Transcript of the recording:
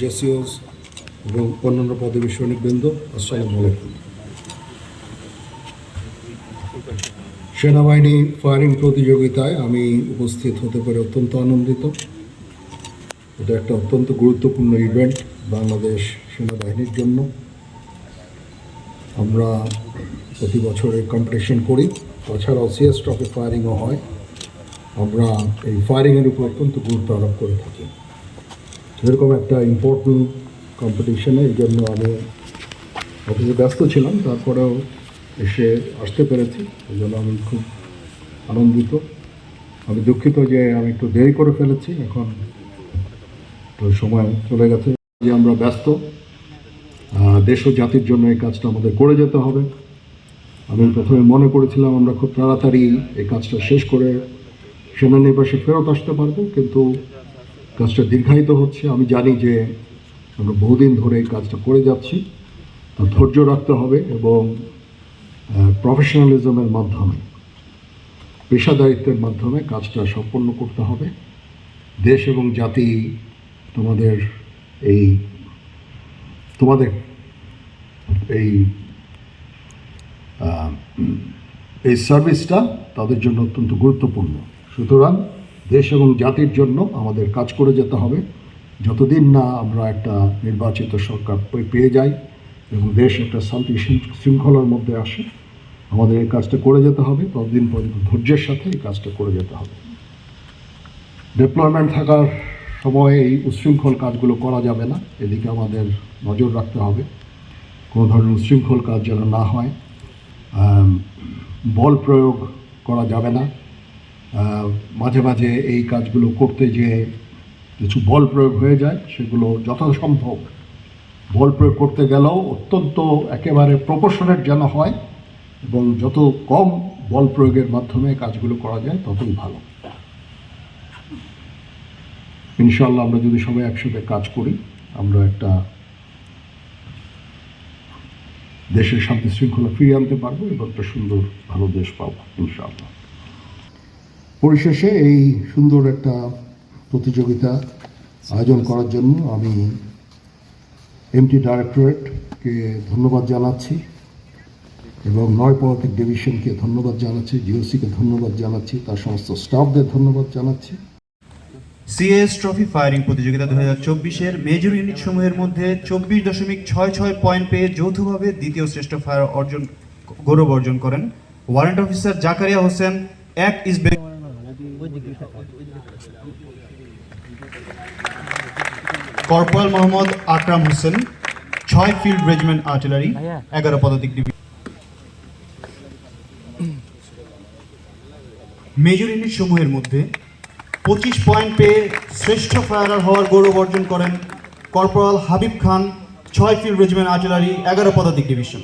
জেসিওস এবং অন্যান্য পদবী সৈনিকবৃন্দ, আসসালামু আলাইকুম। সেনাবাহিনী ফায়ারিং প্রতিযোগিতায় আমি উপস্থিত হতে পারে অত্যন্ত আনন্দিত। এটা একটা অত্যন্ত গুরুত্বপূর্ণ ইভেন্ট বাংলাদেশ সেনাবাহিনীর জন্য। আমরা প্রতি বছর কম্পিটিশন করি। তাছাড়াও সিএস ট্রফি ফায়ারিংও হয়। আমরা এই ফায়ারিংয়ের উপর অত্যন্ত গুরুত্ব আরোপ করে থাকি। এরকম একটা ইম্পর্টেন্ট কম্পিটিশনে এই জন্য আমি অফিসে ব্যস্ত ছিলাম। তারপরেও এসে আসতে পেরেছি। এই জন্য আমি খুব আনন্দিত। আমি দুঃখিত যে আমি একটু দেরি করে ফেলেছি। এখন তো সময় চলে গেছে। যে আমরা ব্যস্ত দেশ ও জাতির জন্য এই কাজটা আমাদের করে যেতে হবে। আমি প্রথমে মনে করেছিলাম আমরা খুব তাড়াতাড়ি এই কাজটা শেষ করে সেনানিবাসে ফেরত আসতে পারব, কিন্তু কাজটা দীর্ঘায়িত হচ্ছে। আমি জানি যে আমরা বহুদিন ধরে এই কাজটা করে যাচ্ছি। ধৈর্য রাখতে হবে এবং প্রফেশনালিজমের মাধ্যমে, পেশাদারিত্বের মাধ্যমে কাজটা সম্পন্ন করতে হবে। দেশ এবং জাতি তোমাদের এই, তোমাদের এই এই সার্ভিসটা তাদের জন্য অত্যন্ত গুরুত্বপূর্ণ। সুতরাং দেশ এবং জাতির জন্য আমাদের কাজ করে যেতে হবে। যতদিন না আমরা একটা নির্বাচিত সরকার পেয়ে যাই এবং দেশ একটা শান্তি শৃঙ্খলার মধ্যে আসে, আমাদের এই কাজটা করে যেতে হবে। ততদিন পর্যন্ত ধৈর্যের সাথে এই কাজটা করে যেতে হবে। ডেপ্লয়মেন্ট থাকার সময় এই উচ্ছৃঙ্খল কাজগুলো করা যাবে না। এদিকে আমাদের নজর রাখতে হবে। কোনো ধরনের উচ্ছৃঙ্খল কাজ যেন না হয়। বল প্রয়োগ করা যাবে না। মাঝে মাঝে এই কাজগুলো করতে যে কিছু বল প্রয়োগ হয়ে যায়, সেগুলো যথাসম্ভব বল প্রয়োগ করতে গেলেও অত্যন্ত একেবারে প্রপোর্শনেট যেন হয় এবং যত কম বল প্রয়োগের মাধ্যমে কাজগুলো করা যায়, ততই ভালো। ইনশাল্লাহ আমরা যদি সবাই একসাথে কাজ করি, আমরা একটা দেশের শান্তি শৃঙ্খলা ফিরিয়ে আনতে পারব এবং একটা সুন্দর ভালো দেশ পাবো, ইনশাআল্লাহ। পরিশেষে এই সুন্দর একটা প্রতিযোগিতা আয়োজন করার জন্য আমি এমটি ডাইরেক্টরেটকে ধন্যবাদ জানাচ্ছি এবং নয় পদাতিক ডিভিশনকে ধন্যবাদ জানাচ্ছি জিওসিকে ধন্যবাদ জানাচ্ছি, তার সমস্ত স্টাফদের ধন্যবাদ জানাচ্ছি। সিএস ট্রফি ফায়ারিং প্রতিযোগিতা দু হাজার চব্বিশের মেজর ইউনিট সমূহের মধ্যে চব্বিশ দশমিক ছয় ছয় পয়েন্ট পেয়ে যৌথভাবে দ্বিতীয় শ্রেষ্ঠ ফায়ার অর্জন, গৌরব অর্জন করেন। ওয়ারেন্ট অফিসার জাকারিয়া হোসেন, এক ইসবে কর্পোরাল মোহাম্মদ আকরাম হোসেন, ছয় ফিল্ড রেজিমেন্ট আর্টিলারি এগারো পদাতিক ডিভিশন মেজর ইউনিট সমূহের মধ্যে পঁচিশ পয়েন্ট পেয়ে শ্রেষ্ঠ ফায়ারার হওয়ার গৌরব অর্জন করেন কর্পোরাল হাবিব খান, ছয় ফিল্ড রেজিমেন্ট আর্টিলারি এগারো পদাতিক ডিভিশন